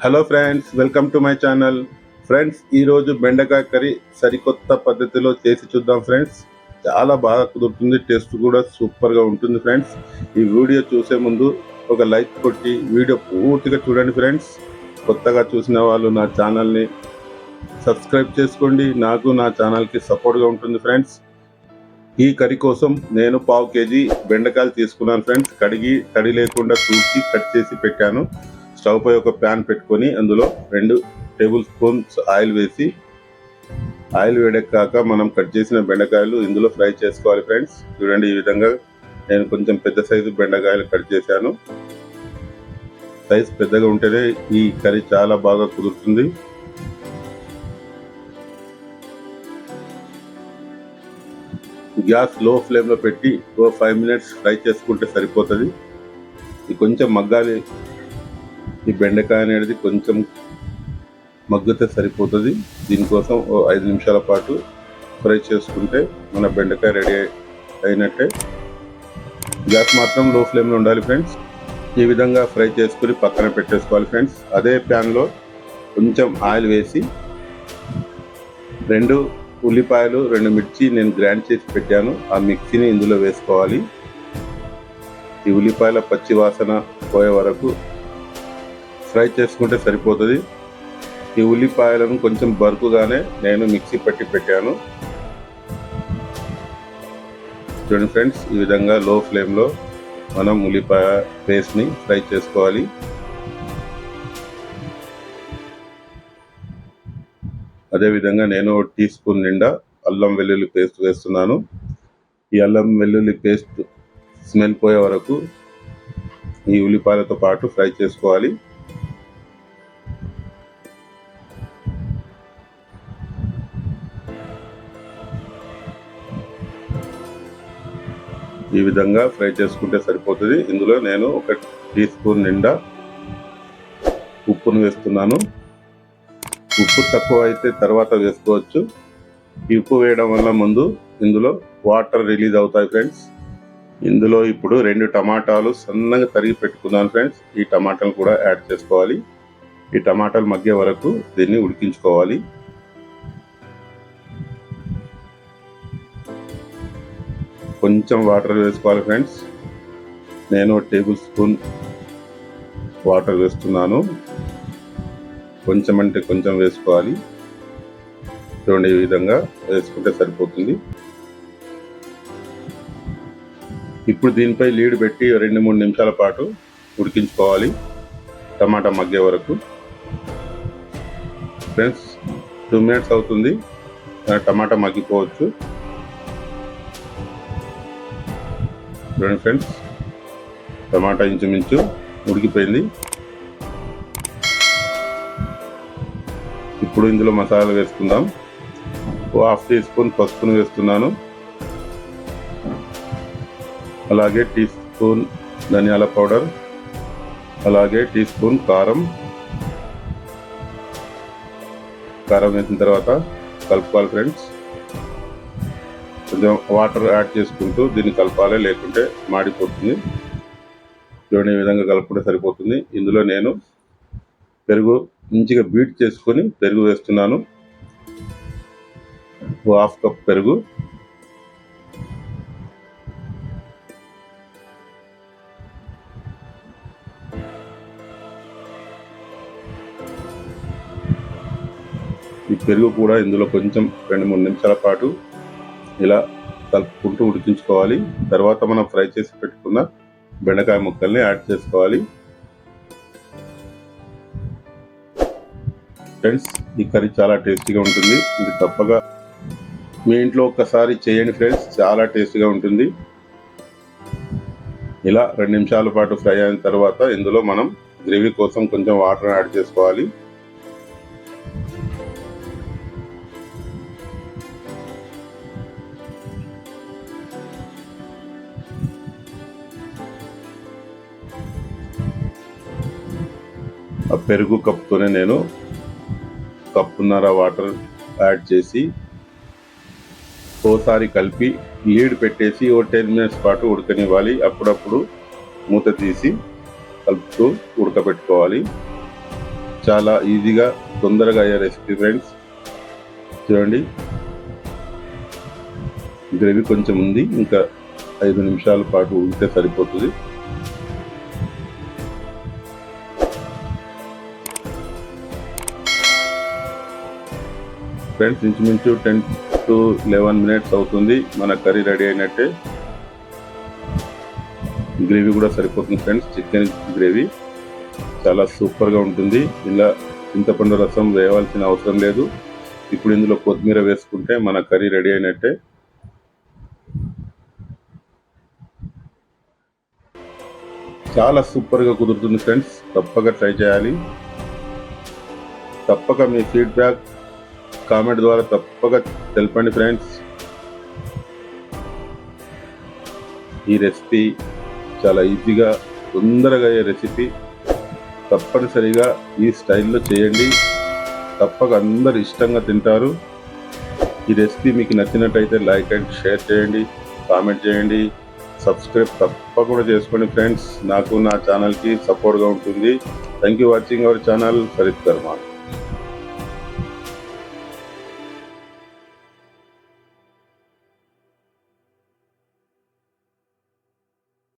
Hello friends welcome to my channel friends ఈరోజు బెండకాయ curry సరికొత్త పద్ధతిలో చేసి చూద్దాం ఫ్రెండ్స్ చాలా బాగా కుదురుతుంది. టేస్ట్ కూడా సూపర్గా ఉంటుంది ఫ్రెండ్స్ ఈ వీడియో చూసే ముందు ఒక లైక్ కొట్టి వీడియో పూర్తిగా చూడండి ఫ్రెండ్స్ కొత్తగా చూసిన వాళ్ళు నా ఛానల్ని సబ్స్క్రైబ్ చేసుకోండి. నాకు నా ఛానల్కి సపోర్ట్గా ఉంటుంది ఫ్రెండ్స్ ఈ కర్రీ కోసం నేను పావు కేజీ బెండకాయలు తీసుకున్నాను ఫ్రెండ్స్ కడిగి తడి లేకుండా చూసి కట్ చేసి పెట్టాను. స్టవ్ పై ఒక ప్యాన్ పెట్టుకొని అందులో రెండు టేబుల్ స్పూన్స్ ఆయిల్ వేసి ఆయిల్ వేడెక్కాక మనం కట్ చేసిన బెండకాయలు ఇందులో ఫ్రై చేసుకోవాలి ఫ్రెండ్స్. చూడండి ఈ విధంగా నేను కొంచెం పెద్ద సైజు బెండకాయలు కట్ చేశాను. సైజ్ పెద్దగా ఉంటేనే ఈ కర్రీ చాలా బాగా కుదురుతుంది. గ్యాస్లో ఫ్లేమ్లో పెట్టి ఓ ఫైవ్ మినిట్స్ ఫ్రై చేసుకుంటే సరిపోతుంది. ఇది కొంచెం మగ్గాలి. ఈ బెండకాయ అనేది కొంచెం మగ్గితే సరిపోతుంది. దీనికోసం ఓ ఐదు నిమిషాల పాటు ఫ్రై చేసుకుంటే మన బెండకాయ రెడీ అయినట్టే. గ్యాస్ మాత్రం లో ఫ్లేమ్లో ఉండాలి ఫ్రెండ్స్. ఈ విధంగా ఫ్రై చేసుకుని పక్కన పెట్టేసుకోవాలి ఫ్రెండ్స్. అదే ప్యాన్లో కొంచెం ఆయిల్ వేసి రెండు ఉల్లిపాయలు రెండు మిర్చి నేను గ్రైండ్ చేసి పెట్టాను. ఆ మిక్సీని ఇందులో వేసుకోవాలి. ఈ ఉల్లిపాయల పచ్చి వాసన పోయే వరకు ఫ్రై చేసుకుంటే సరిపోతుంది. ఈ ఉల్లిపాయలను కొంచెం బరుకుగానే నేను మిక్సీ పట్టి పెట్టాను. చూడండి ఫ్రెండ్స్ ఈ విధంగా లో ఫ్లేమ్లో మనం ఉల్లిపాయ పేస్ట్ని ఫ్రై చేసుకోవాలి. అదేవిధంగా నేను టీ స్పూన్ నిండా అల్లం వెల్లుల్లి పేస్ట్ వేస్తున్నాను. ఈ అల్లం వెల్లుల్లి పేస్ట్ స్మెల్ పోయే వరకు ఈ ఉల్లిపాయలతో పాటు ఫ్రై చేసుకోవాలి. ఈ విధంగా ఫ్రై చేసుకుంటే సరిపోతుంది. ఇందులో నేను ఒక టీ స్పూన్ నిండా ఉప్పును వేస్తున్నాను. ఉప్పు తక్కువ అయితే తర్వాత వేసుకోవచ్చు. ఈ ఉప్పు వేయడం వల్ల ముందు ఇందులో వాటర్ రిలీజ్ అవుతాయి ఫ్రెండ్స్. ఇందులో ఇప్పుడు రెండు టమాటాలు సన్నగా తరిగి పెట్టుకున్నాను ఫ్రెండ్స్. ఈ టమాటాలు కూడా యాడ్ చేసుకోవాలి. ఈ టమాటాలు మగ్గే వరకు దీన్ని ఉడికించుకోవాలి. కొంచెం వాటర్ వేసుకోవాలి ఫ్రెండ్స్. నేను టేబుల్ స్పూన్ వాటర్ వేస్తున్నాను. కొంచెం అంటే కొంచెం వేసుకోవాలి. చూడండి ఈ విధంగా వేసుకుంటే సరిపోతుంది. ఇప్పుడు దీనిపై లీడ్ పెట్టి రెండు మూడు నిమిషాల పాటు ఉడికించుకోవాలి. టమాటా మగ్గే వరకు. ఫ్రెండ్స్ టూ మినిట్స్ అవుతుంది. టమాటా మగ్గిపోవచ్చు. చూడండి ఫ్రెండ్స్ టమాటా ఇంచుమించు ఉడికిపోయింది. ఇప్పుడు ఇందులో మసాలా వేసుకుందాం. ఓ హాఫ్ టీ స్పూన్ పసుపును వేస్తున్నాను. అలాగే టీ స్పూన్ ధనియాల పౌడర్. అలాగే టీ స్పూన్ కారం. కారం వేసిన తర్వాత కలుపుకోవాలి ఫ్రెండ్స్ కొంచెం వాటర్ యాడ్ చేసుకుంటూ దీన్ని కలపాలి లేకుంటే మాడిపోతుంది. చూడండి ఈ విధంగా కలుపుకుంటే సరిపోతుంది. ఇందులో నేను పెరుగు మంచిగా బీట్ చేసుకొని పెరుగు వేస్తున్నాను. హాఫ్ కప్ పెరుగు. ఈ పెరుగు కూడా ఇందులో కొంచెం రెండు మూడు నిమిషాల పాటు ఇలా కలుపుకుంటూ ఉడికించుకోవాలి. తర్వాత మనం ఫ్రై చేసి పెట్టుకున్న బెండకాయ ముక్కల్ని యాడ్ చేసుకోవాలి. ఫ్రెండ్స్ ఈ కర్రీ చాలా టేస్టీగా ఉంటుంది. ఇది తప్పగా మీ ఇంట్లో ఒక్కసారి చేయండి ఫ్రెండ్స్ చాలా టేస్టీగా ఉంటుంది. ఇలా రెండు నిమిషాల పాటు ఫ్రై అయిన తర్వాత ఇందులో మనం గ్రేవీ కోసం కొంచెం వాటర్ యాడ్ చేసుకోవాలి. పెరుగు కప్పుతోనే నేను కప్పున్నర వాటర్ యాడ్ చేసి ఓసారి కలిపి లీడ్ పెట్టేసి ఓ టెన్ మినిట్స్ పాటు ఉడకనివ్వాలి. అప్పుడప్పుడు మూత తీసి కలుపుతూ ఉడకబెట్టుకోవాలి. చాలా ఈజీగా తొందరగా అయ్యే రెసిపీ ఫ్రెండ్స్. చూడండి. గ్రేవీ కొంచెం ఉంది. ఇంకా ఐదు నిమిషాల పాటు ఉంటే సరిపోతుంది. ఫ్రెండ్స్ ఇంచుమించు టెన్ టు లెవెన్ మినిట్స్ అవుతుంది. మన కర్రీ రెడీ అయినట్టే. గ్రేవీ కూడా సరిపోతుంది ఫ్రెండ్స్ చికెన్ గ్రేవీ. చాలా సూపర్గా ఉంటుంది. ఇలా చింతపండు రసం వేయవలసిన అవసరం లేదు. ఇప్పుడు ఇందులో కొత్తిమీర వేసుకుంటే మన కర్రీ రెడీ అయినట్టే. చాలా సూపర్గా కుదురుతుంది ఫ్రెండ్స్ తప్పక ట్రై చేయాలి. తప్పక మీ ఫీడ్బ్యాక్ కామెంట్ ద్వారా తప్పక తెలపండి ఫ్రెండ్స్ ఈ రెసిపీ చాలా ఈజీగా తొందరగా అయ్యే రెసిపీ తప్పనిసరిగా ఈ స్టైల్లో చేయండి. తప్పక అందరు ఇష్టంగా తింటారు. ఈ రెసిపీ మీకు నచ్చినట్టయితే లైక్ అండ్ షేర్ చేయండి కామెంట్ చేయండి. సబ్స్క్రైబ్ తప్పకుండా చేసుకోండి ఫ్రెండ్స్ నాకు నా ఛానల్కి సపోర్ట్గా ఉంటుంది. Thank you watching our channel Farid Karman